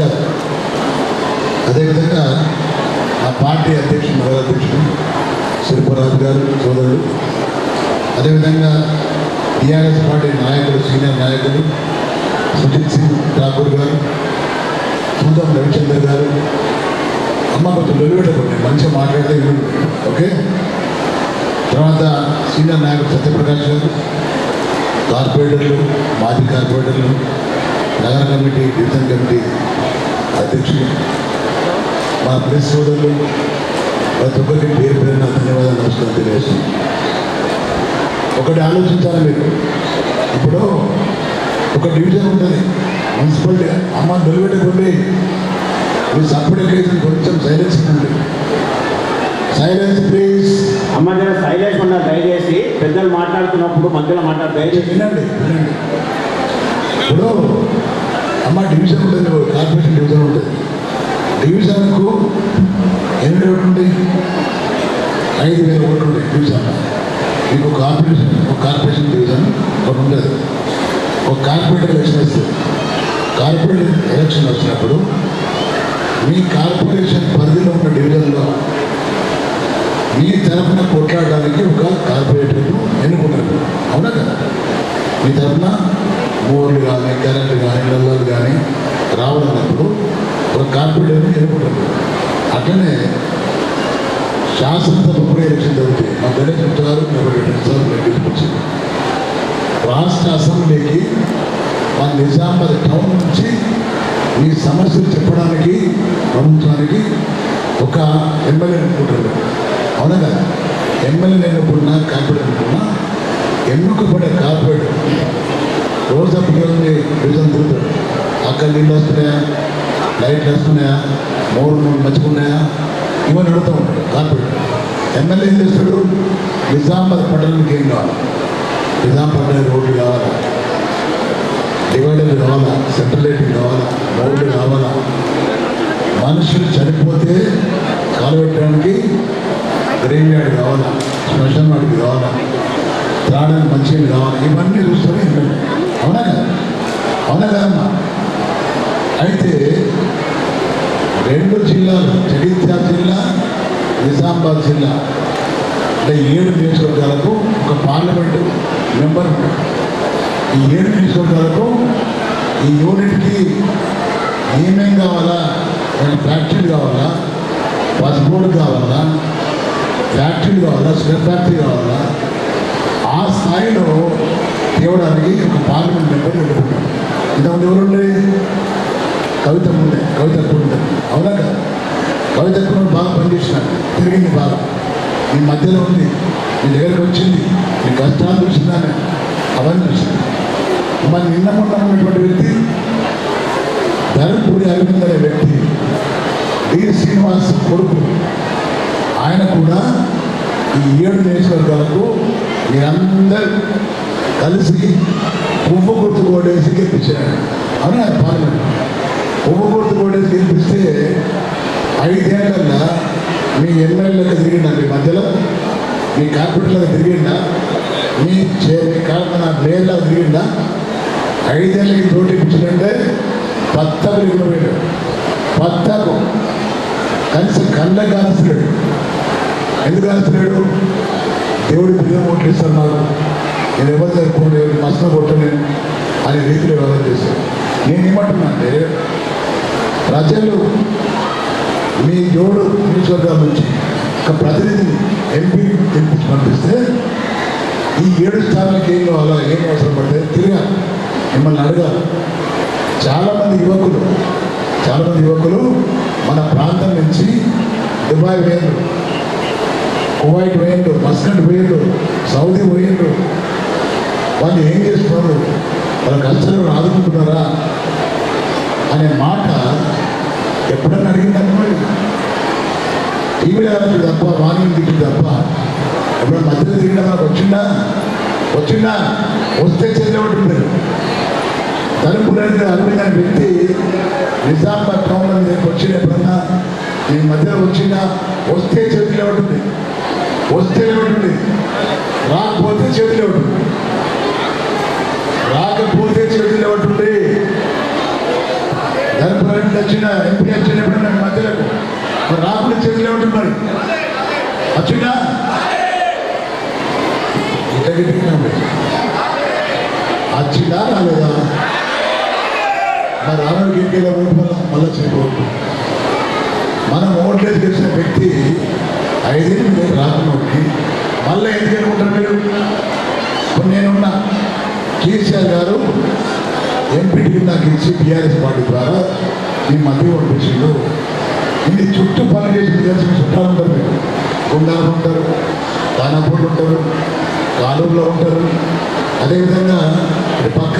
అంటారు అదేవిధంగా ఆ పార్టీ అధ్యక్షుడు నగర అధ్యక్షుడు శిల్పరాజు గారు సోదరుడు అదేవిధంగా టీఆర్ఎస్ పార్టీ నాయకులు సీనియర్ నాయకులు సుజిత్ సింగ్ ఠాకూర్ గారు చూద్దాం రవిచంద్ర గారు. అమ్మ కొంచెం వెలువెట్టకండి మంచిగా మాట్లాడితే ఓకే? తర్వాత సీనియర్ నాయకుడు సత్యప్రకాష్ గారు కార్పొరేటర్లు మాజీ కార్పొరేటర్లు నగర కమిటీ డివిజన్ కమిటీ అధ్యక్షులు మా ప్రెస్ సోదరులు ప్రతి ఒక్కరికి పేరు పేరున ధన్యవాదాలు నమస్కారం తెలియజేస్తున్నాను ఒకటి ఆలోచించాలి మీరు. ఇప్పుడు ఒక డివిజన్ ఉంటుంది మున్సిపాలిటీ అమ్మ నిలబెట్టుకోండి మీ సపోర్ట్ కొంచెం సైలెన్స్ ఉండండి సైలెన్స్ ప్లీజ్ అమ్మ జర సైలెంట్ ఉన్న దయచేసి. పెద్దలు మాట్లాడుతున్నప్పుడు మధ్యలో మాట్లాడు దయచేసి. వినండి వినండి. ఇప్పుడు అమ్మ డివిజన్ ఉంటుంది కార్పొరేషన్ డివిజన్ ఉంటుంది డివిజన్కు ఎన్ని ఓట్లు ఉంటాయి ఐదు వేల ఓట్లు ఉంటాయి డివిజన్ మీకు కార్పొరేషన్ ఒక కార్పొరేషన్ డివిజన్ ఒకటి ఉంటుంది ఒక కార్పొరేట్ ఎలక్షన్ వస్తుంది కార్పొరేట్ ఎలక్షన్ వచ్చినప్పుడు మీ కార్పొరేషన్ పరిధిలో ఉన్న డివిజన్లో మీ తరఫున కొట్లాడడానికి ఒక కార్పొరేటర్ను ఎన్నుకున్నారు అవునా కదా? మీ తరఫున మోర్లు కానీ కరెంట్ కానీ నల్లలు కానీ రావాలన్నప్పుడు ఒక కాన్ఫిడెంట్ ఎన్నుకుంటారు అట్లనే శాసనసభ కూడా ఎలక్షన్ జరుగుతాయి మా గణేష్ గుప్తా తీసుకొచ్చింది రెండు సార్లు రాష్ట్ర అసెంబ్లీకి మన నిజామాబాద్ టౌన్ నుంచి మీ సమస్యలు చెప్పడానికి ప్రభుత్వానికి ఒక ఎమ్మెల్యే ఎన్నుకుంటారు అవునా కదా? ఎమ్మెల్యే అనుకున్నా కార్పొరేట్ అనుకున్నా ఎన్నుకబడే కార్పొరేట్ రోజు అప్పుడు డివిజన్ తిరుగుతాడు అక్కడ నీళ్ళు వస్తున్నాయా? లైట్లు వస్తున్నాయా? మోర్లు మంచుకున్నాయా ఇవన్నీ అడుగుతూ ఉంటాడు కార్పొరేట్ ఎమ్మెల్యే ఏం చేస్తాడు? నిజామాబాద్ పట్టణానికి ఏం కావాలి? నిజామాబాద్ రోడ్లు కావాలా? డివైడర్లు కావాలా? సెంట్రల్ లైటింగ్ కావాలా? రోడ్లు కావాలా? మనుషులు చనిపోతే కాలబెట్టడానికి గ్రేవ్ యార్డ్ కావాలా? శ్మశాన్ వాడికి కావాలా? త్రాడానికి మంచిగా కావాలా? ఇవన్నీ చూస్తూనే ఎమ్మెల్యే? అవునా కదా? అవునా కదమ్మా? అయితే రెండు జిల్లాలు జగిత్యాల జిల్లా నిజామాబాద్ జిల్లా అంటే ఏడు నియోజకవర్గాలకు ఒక పార్లమెంటు మెంబర్ ఈ ఏడు నియోజకవర్గాలకు ఈ యూనిట్కి ఏమేం కావాలా? ఏమైనా ఫ్యాక్టరీలు కావాలా? బస్ బోర్డు కావాలా? ఫ్యాక్టరీలు కావాలా? స్క్వేర్ ఫ్యాక్టరీ కావాలా? ఆ స్థాయిలో తేవడానికి ఒక పార్లమెంట్ మెంబర్ ఎన్నుకుంటాం ఇంతకుముందు ఎవరుండే? కవిత ఉండే కవిత ఉండే. అవునా కదా? కవిత కూడా బాగా పనిచేసినాడు తిరిగింది బాగా. మీ మధ్యలో ఉంది మీ దగ్గరకు వచ్చింది మీ కష్టాలు చూసిందానే అవన్నీ చూసింది. మరి నిన్న ఉన్నటువంటి వ్యక్తి ధర్మపురి అరవింద్ అనే వ్యక్తి డి. శ్రీనివాస్ కొడుకు. ఆయన కూడా ఈ ఏడు నియోజకవర్గాలకు మీరందరూ కలిసి పువ్వు గుర్తు కోడేసి గెలిపించారు. అవునా పార్లమెంట్? పువ్వు గుర్తు కోడేసి గెలిపిస్తే ఐదేళ్ళలో మీ ఎమ్మెల్యేలకు తిరిగిందా మీ మధ్యలో? మీ కార్పొరేట్లకు తిరిగిందా? మీ చే మీ కార్పొరేట్ మేయర్లకు తిరిగిందా? ఐదేళ్ళకి పోటీ పత్తకు దిగులు పత్తకు కలిసి కళ్ళ కాల్చలేడు ఎందుకు కాల్చలేడు దేవుడి పిల్లలు ఓట్లు ఇస్తున్నారు నేను ఎవరు జరుపుకోండి మస్తు కొట్టలేను అనే రీతిలో వ్యవహారం చేశాను నేను ఏమంటున్నానంటే ప్రజలు మీ జోడు నియోజకవర్గాల నుంచి ఒక ప్రతినిధిని ఎంపీ గెలిపించి పంపిస్తే ఈ ఏడు స్థానాలకు ఏం కావాలా ఏం అవసరం పడితే తిరగాలి. మిమ్మల్ని అడగాలి. చాలామంది యువకులు చాలామంది యువకులు మన ప్రాంతం నుంచి దుబాయ్ పోయిండు కువైట్ పోయిండు మస్కట్ పోయిండు సౌదీ పోయిండు వాళ్ళు ఏం చేస్తున్నారు? వాళ్ళ కల్చర్ ఆదుకుంటున్నారా? అనే మాట ఎప్పుడన్నా అడిగిందనుకోండి టీవీలో తప్ప వాణిని దిగింది తప్ప? ఎప్పుడైనా మధ్యలో తిరిగిన మనకు వచ్చిందా? వచ్చిందా? వస్తే చేసేవాడు తలుపులైతే అరవింద్ అనే వ్యక్తి నిజామాబాద్ టౌన్లో నేను వచ్చిన ఎప్పుడన్నా నేను మధ్యలో వచ్చినా వస్తే చేతిలో ఉంటుంది వస్తే ఉంటుంది రాకపోతే చేతిలో ఉంటుంది చేతులు ఇవ్వటండి ఉంటుంది వచ్చిన ఎంపీ వచ్చిన ఎప్పుడన్నా మీ మధ్యలకు మరి రాకుండా చేతిలో మరి వచ్చిందా? వచ్చిందా రాలేదా? మరి ఆరోగ్యంగా ఓటు వల్ల మళ్ళీ చేయకూడదు. మనం ఓట్లేదు గెలిచిన వ్యక్తి ఐదేళ్ళు రాకుండా మళ్ళీ ఎందుకు అనుకుంటారు మీరు? ఇప్పుడు నేనున్నా. కేసీఆర్ గారు ఎంపీటీకి నాకు ఇచ్చి టీఆర్ఎస్ పార్టీ ద్వారా ఈ మధ్య పంపించిండు ఇది చుట్టూ పని చేసి తెలిసిన చుట్టాలు ఉంటారు. మీరు గుండాలు ఉంటారు దానాపూర్లు ఉంటారు కాలువలో ఉంటారు. అదేవిధంగా పక్క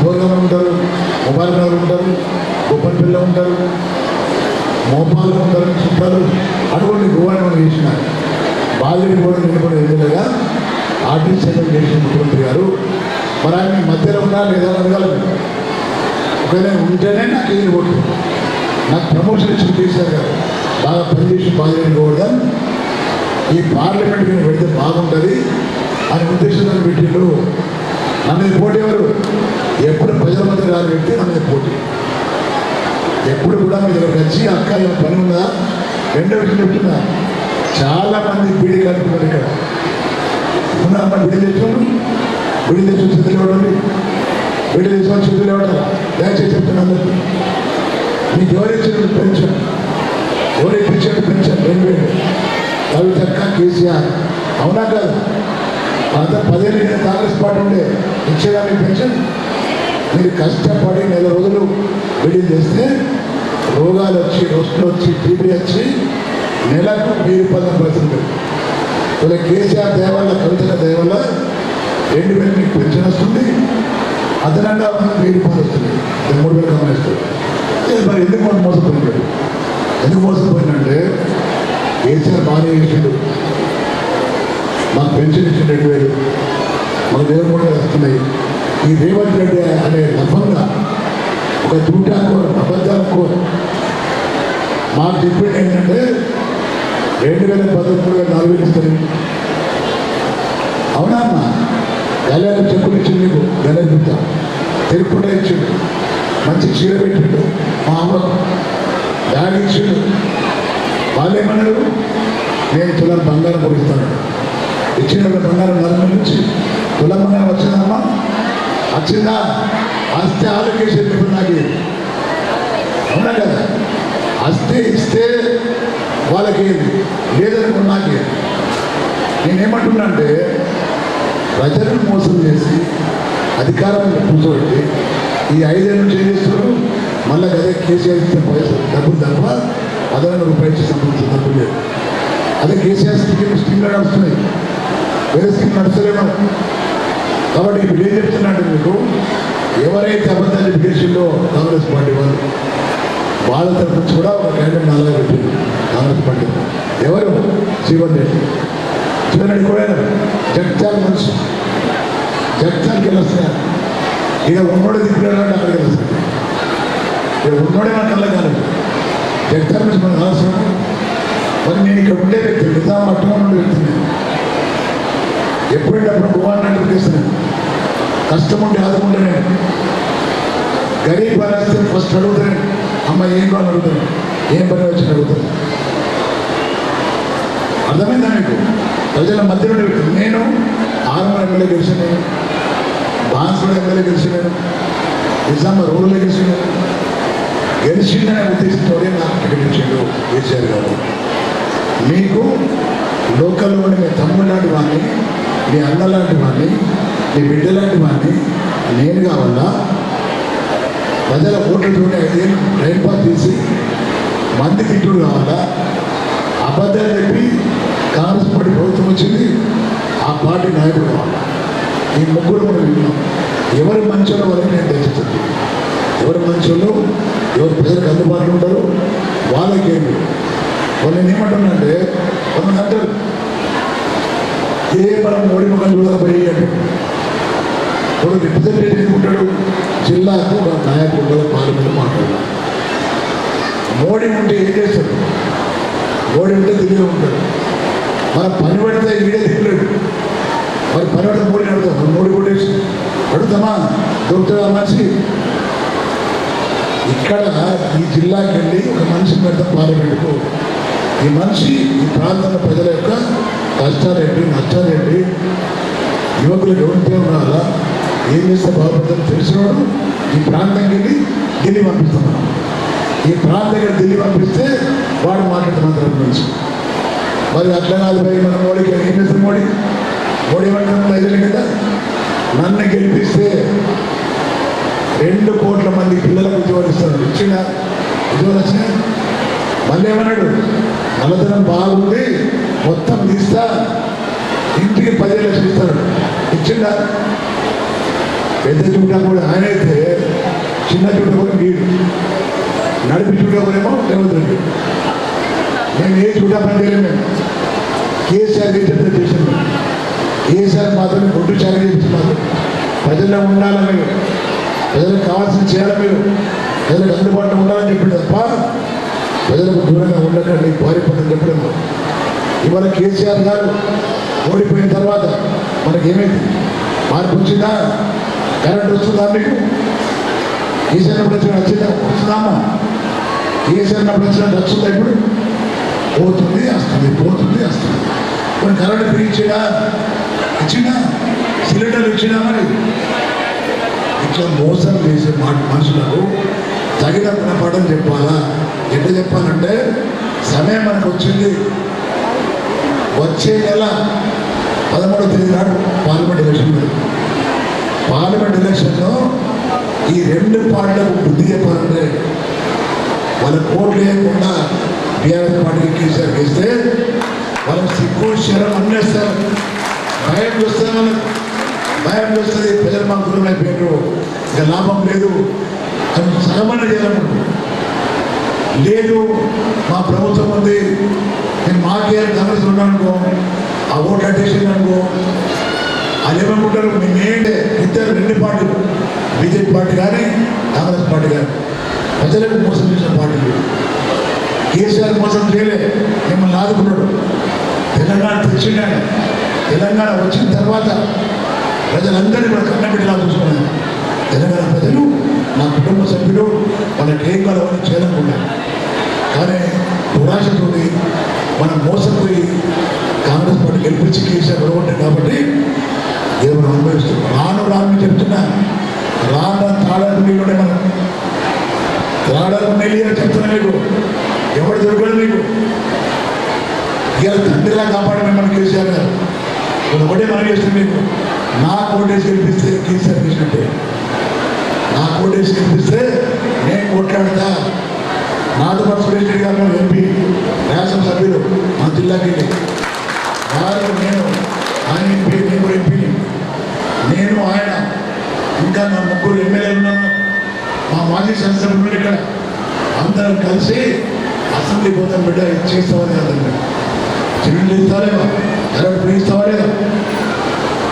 గోరగాలు ఉంటారు మొబైల్ నగర్ ఉంటారు గొప్పల పిల్ల ఉంటారు మోపాలు ఉంటారు చుట్టాలు. అటువంటి గోవాన్ని చేసిన. బాధ్యత కూడా నిలబడి ఎదురుగా ఆర్టీసీ సెంటర్ చేసిన ముఖ్యమంత్రి గారు మరి ఆయన మధ్యలో ఉన్నా లేదా అడగాలి ఒకవేళ ఉంటేనే నాకు ఇది ఓటు. నాకు ప్రమోషన్ ఇచ్చిన కేసీఆర్ గారు. బాగా పనిచేసి బాగా కూడా ఈ పార్లమెంట్ మీద పెడితే బాగుంటుంది అని ఉద్దేశంతో పెట్టిండు. నా మీద పోటీ ఎవరు? ఎప్పుడు ప్రజల మధ్య రాని వ్యక్తి నా పోటీ. ఎప్పుడు కూడా మీ దగ్గరకు వచ్చి అక్క ఏమైనా పని ఉందా? రెండో విషయం చెప్తున్నా. చాలా మంది బీడీ కలుపుతున్నారు ఇక్కడ. ఉన్నారు మన బిడ్డ తెచ్చుకోండి బిడ్డ తెచ్చుకుని చేతులు ఇవ్వడండి బిడ్డ తెచ్చుకొని చేతులు దయచేసి చెప్తున్నాను. అందరికీ. మీకు ఎవరు ఇచ్చిన పెన్షన్ ఎవరు ఇప్పించాడు పెన్షన్ రెండు వేలు. కవితక్క కేసీఆర్. అవునా కాదు? అంత పదిహేను నేను కాంగ్రెస్ పార్టీ ఉండే ఇచ్చేదాన్ని పెన్షన్ మీరు కష్టపడి నెల రోజులు బిల్డింగ్ చేస్తే రోగాలు వచ్చి రొస్టులు వచ్చి టీబీ వచ్చి నెలకు వెయ్యి పదం పరిస్థితి ఇలా కేసీఆర్ దేవల్ల కవితల దేవల్ల రెండు వేలు మీకు పెన్షన్ వస్తుంది. అదనంగా వెయ్యి రూపాయలు వస్తుంది మూడు వేలు గమనిస్తుంది మరి ఎందుకు మనం మోసపోయినాడు? ఎందుకు మోసపోయినంటే కేసీఆర్ బాగానే చేసిండు. మాకు పెన్షన్ ఇచ్చిన రెండు వేలు. మన దేవుడు కూడా వస్తున్నాయి. ఈ రేవంత్ రెడ్డి అనే లభంగా ఒక దూటాకు అబద్ధాలకు మాకు చెప్పేది ఏంటంటే రెండు వేల పదమూడు నాలుగు వేలు ఇస్తారు అవునా అన్న కళ్యాణ చెప్పులు ఇచ్చింది నీకు. గణేష్ గుప్తా తెలుపుకుంటే ఇచ్చిండు. మంచి చీర పెట్టిండు. మా అమ్మ బ్యాగ్ ఇచ్చిండు. వాళ్ళు ఏమన్నారు? నేను తులం బంగారం కొడిస్తాను ఇచ్చిన బంగారం నలుగురు నుంచి. తులం బంగారం వచ్చిందమ్మా. వచ్చిందా? వస్తే ఆలోకేషన్ నాకు అవునా కదా? వస్తే ఇస్తే వాళ్ళకి లేదనుకున్న నాకే. నేనేమంటున్నా అంటే ప్రజలను మోసం చేసి అధికారాన్ని కూర్చోబెట్టి ఈ ఐదేళ్ళ నుంచి ఏం చేస్తున్నారు? మళ్ళీ అదే కేసీఆర్ ఇచ్చిన పైసలు డబ్బులు తప్ప పదహారు రూపాయలు ఇచ్చి సంబంధించిన డబ్బులు లేదు. అదే కేసీఆర్ స్కీమ్ స్కీమ్లో నడుస్తున్నాయి. వేరే స్కీమ్ నడుస్తలేమో. కాబట్టి ఇప్పుడు ఏం చెప్తున్నాడు మీకు ఎవరైతే అబద్ధాలు ఎడ్యుకేషన్లో కాంగ్రెస్ పార్టీ వాళ్ళు వాళ్ళ తరఫు నుంచి కూడా ఒక కేంద్రం నాలుగు పెట్టింది కాంగ్రెస్ పార్టీ ఎవరు? జీవన్ రెడ్డి జీవన్ రెడ్డి కూడా జగ్జాన్ మనిషి జగ్జాల్కి వెళ్ళొస్తున్నారు ఇక ఉన్నోడే దిక్కున్నాడు అక్కడికి వెళ్ళొస్తుంది ఇక ఉన్నోడే మన కళ్ళ కాదు జగ్జాన్ నుంచి మనకు అవసరం మరి నేను ఇక్కడ ఉండే వ్యక్తి మిగతా పట్టుకొని ఉండే వ్యక్తి నేను. ఎప్పుడప్పుడు భగవాన్ చేస్తున్నాను కష్టం ఉంటే ఆదుకుంటే గరీబ్ వస్తే ఫస్ట్ అడుగుతాను అమ్మ ఏం కావాలి అడుగుతాను ఏం పని వచ్చి అడుగుతాను అర్థమైందా మీకు? ప్రజల మధ్యలో నేను ఆరు ఎమ్మెల్యే గెలిచిన బాన్సుడు ఎమ్మెల్యే గెలిచిన నిజాం రూరల్ గెలిచిన గెలిచిందనే ఉద్దేశంతోనే నాకు టికెట్ ఇచ్చిండు కేసీఆర్ గారు? మీకు లోకల్లోని మీ తమ్ముడు లాంటి వాడిని మీ అన్న లాంటి వాడిని మీ బిడ్డ లాంటి వాడిని నేను కావాలా? ప్రజల ఓట్లతోనే ఐదేళ్ళు ట్రైన్ పాస్ తీసి మంది తిట్టుడు కావాలా అబద్ధాలు చెప్పి కాంగ్రెస్ పార్టీ ప్రభుత్వం వచ్చింది ఆ పార్టీ నాయకుడు కావాలా ఈ ముగ్గురు మనం విన్నాం. ఎవరి మంచోళ్ళ వాళ్ళకి నేను తెలుస్తుంది ఎవరి మంచోళ్ళు ఎవరు ప్రజలకు అందుబాటులో ఉంటారు వాళ్ళకేమి వాళ్ళు నేను ఏమంటున్నానంటే కొంతమంది అంటారు ఏ మనం మోడీ ముఖం చూడకపోయి అంటే. ఒక రిప్రజెంటేటివ్ ఉంటాడు. జిల్లాకు ఒక నాయకుడు పార్లమెంట్ మాట్లాడాలి. మోడీ ఉంటే ఏం చేస్తాడు? మోడీ ఉంటే తిరిగి ఉంటాడు. మన పని పడితే ఈడే దిగులేడు మరి పని పడితే మోడీ అడుగుతాం మోడీ కొట్టేసి అడుగుతామా? దొరుకుతుందా మనిషి ఇక్కడ ఈ జిల్లాకి వెళ్ళి ఒక మనిషి పెడతాం పార్లమెంటుకు ఈ మనిషి ఈ ప్రాంతంలో ప్రజల యొక్క కష్టాలేంటి నష్టాలేంటి యువకులకు ఎవరితో ఉండాలా? ఏం చేస్తే బాగుపడుతుందో తెలిసినవాడు ఈ ప్రాంతం వెళ్ళి ఢిల్లీ పంపిస్తున్నాం ఈ ప్రాంతం వెళ్ళి ఢిల్లీ పంపిస్తే వాడు మాట్లాడుతున్న తరపు గురించి మరి అట్లా కాదు మన మోడీకి ఏం చేస్తాం మోడీ? మోడీ ఏమంటున్నాడు ప్రజలు కదా? నన్ను గెలిపిస్తే రెండు కోట్ల మంది పిల్లలకు ఉద్యోగాలు ఇస్తాడు. ఇచ్చిన ఉద్యోగాలు వచ్చినాయి? మళ్ళీ ఏమన్నాడు? నల్లధనం బాగుంది మొత్తం తీస్తా ఇంటికి పదిహేను లక్షలు ఇస్తాడు. ఇచ్చిండా? పెద్ద చూడ కూడా ఆయన అయితే చిన్న చుట్ట కూడా మీరు. నడిపి చుట్ట కూడా ఏమో రేవంత్ రెడ్డి. మేము ఏ చూడ పని చేయలేము మేము. కేసీఆర్ చెప్తే చేసాం కేసీఆర్ మాత్రం గుడ్డు ఛాలెంజ్ చేస్తున్నారు ప్రజల్లో ఉండాలని మీరు? ప్రజలకు కావాల్సింది చేయాలి మీరు? ప్రజలకు అందుబాటులో ఉండాలని చెప్పింది తప్ప ప్రజలకు దూరంగా ఉండకండి పారిపోండి చెప్పడం ఇవాళ కేసీఆర్ గారు ఓడిపోయిన తర్వాత మనకేమైంది? మార్పు వచ్చిందా? కరెంట్ వస్తుందా మీకు? కేసీఆర్ అప్పుడు వచ్చిందా? వస్తుందామా కేసీఆర్ అప్పుడు వస్తుందా ఇప్పుడు? పోతుంది వస్తుంది పోతుంది వస్తుంది. కొన్ని కరెంట్ ఫ్రీ ఇచ్చినా ఇచ్చినా సిలిండర్లు ఇచ్చినా మరి? ఇట్లా మోసం చేసే మనుషులకు తగిన గుణపాఠం చెప్పాలా? ఎట్లా చెప్పాలంటే సమయం మనకు వచ్చింది. వచ్చే నెల పదమూడో తేదీ నాడు పార్లమెంట్ ఎలక్షన్ పార్లమెంట్ ఎలక్షన్లో ఈ రెండు పార్టీలకు బుద్ధి చెప్పాలంటే వాళ్ళ కోట్లు వేయకుండా బీఆర్ఎస్ పార్టీకి కేసీఆర్ వేస్తే వాళ్ళకి సిగ్గు శరం అన్నేస్తారు భయం వస్తుంది వాళ్ళకి. భయం వస్తుంది ప్రజలు మాకు దూరం అయిపోయారు ఇంకా లాభం లేదు. అని సగమన చేయాలనుకుంటున్నాం లేదు మా ప్రభుత్వం ఉంది. నేను మాకే కాంగ్రెస్ ఉన్నానుకో ఆ ఓట్లు అటేషన్ అనుకో అది ఏమనుకుంటారు మేమేంటే ఇద్దరు రెండు పార్టీలు బీజేపీ పార్టీ కానీ కాంగ్రెస్ పార్టీ కానీ. ప్రజలకు మోసం చేసిన పార్టీలు. కేసీఆర్ మోసం చేయలే మిమ్మల్ని ఆదుకున్నాడు. తెలంగాణ తెచ్చిండాడు తెలంగాణ వచ్చిన తర్వాత ప్రజలందరినీ కూడా కన్నబిడ్డలా చూసుకున్నాను తెలంగాణ ప్రజలు నా కుటుంబ సభ్యులు మనకి ఏం కావాలని చేయాలనుకున్నాను కానీ దురాశతో మనం మోసపోయి కాంగ్రెస్ పార్టీ గెలిపించి కేసీఆర్ గొడవట్టాం కాబట్టి దేవుడు మనం రాను రాను చెప్తున్నా. రాను తాళాలు నీళ్ళునే మనం. తాళాలు నెల్లి చెప్తున్నా మీకు ఎవడు దొరకడు మీకు ఇవాళ తండ్రిలా కాపాడమని మనం కేసీఆర్ గారు. ఒకటే మనం చేస్తుంది మీకు నా కోటేసి గెలిపిస్తే కేసీఆర్ చేసినట్టే. నా కోటేసి గెలిపిస్తే నేను కొట్లాడతా. నాతో పాటు సురేష్ రెడ్డి గారు ఎంపీ శాసనసభ్యులు మా జిల్లాకి వెళ్ళి. మాజీ శాసనసభ్యులు ఇక్కడ అందరం కలిసి అసెంబ్లీ పోతాం బిడ్డ ఇది చేస్తామని చిరుళ్ళు ఇస్తావా లేదా? కరెంట్ ఇస్తావా లేదా?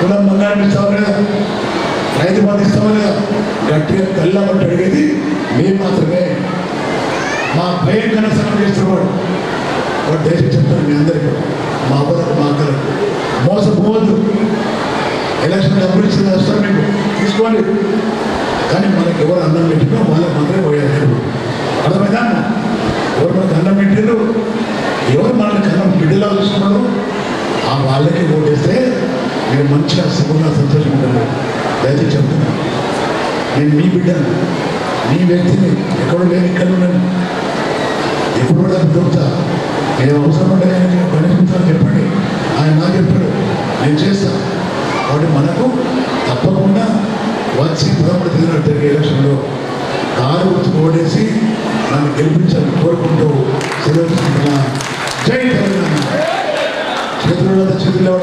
కులం బంగారం ఇస్తావా లేదా? రైతు బాధ ఇస్తావా లేదా? గట్టిగా కళ్ళబట్టి అడిగేది మేము మాత్రమే. మా భయంకర కనసనం చేస్తున్నవాడు. వాడు దేశం చెప్తాను మీ అందరికీ. మా అబ్బలకు మా అక్కలకు మోసపోవద్దు. ఎలక్షన్ డబ్బులు ఇచ్చిన వస్తారు మీకు. తీసుకోండి. కానీ మనకి ఎవరు అన్నం పెట్టినో వాళ్ళకి మాత్రమే పోయారు అర్థమైందా? ఎవరు మనకు అన్నం పెట్టారు ఎవరు మనల్ని అన్నం బిడ్డలా చూస్తున్నారు ఆ వాళ్ళకి ఓటేస్తే మీరు మంచిగా సుఖంగా సంతోషంగా దయచేసి చెప్తున్నాను నేను మీ బిడ్డను మీ వ్యక్తిని ఎక్కడో లేని ఇక్కడ ఉన్నాను. ఎప్పుడు కూడా దొరుకుతా నేను అవసరం ఉంటే నేను కనిపించాలని చెప్పండి. ఆయన నాకు చెప్పాడు నేను చేస్తాను కాబట్టి మనకు తప్పకుండా వచ్చి పదమూడు తేదీన జరిగే ఎలక్షన్లో కారు గుర్తు ఓడేసి నన్ను గెలిపించాలని కోరుకుంటూ సెలవు తీసుకుంటున్నా. జై తెలంగాణ. చేతులు చేతులు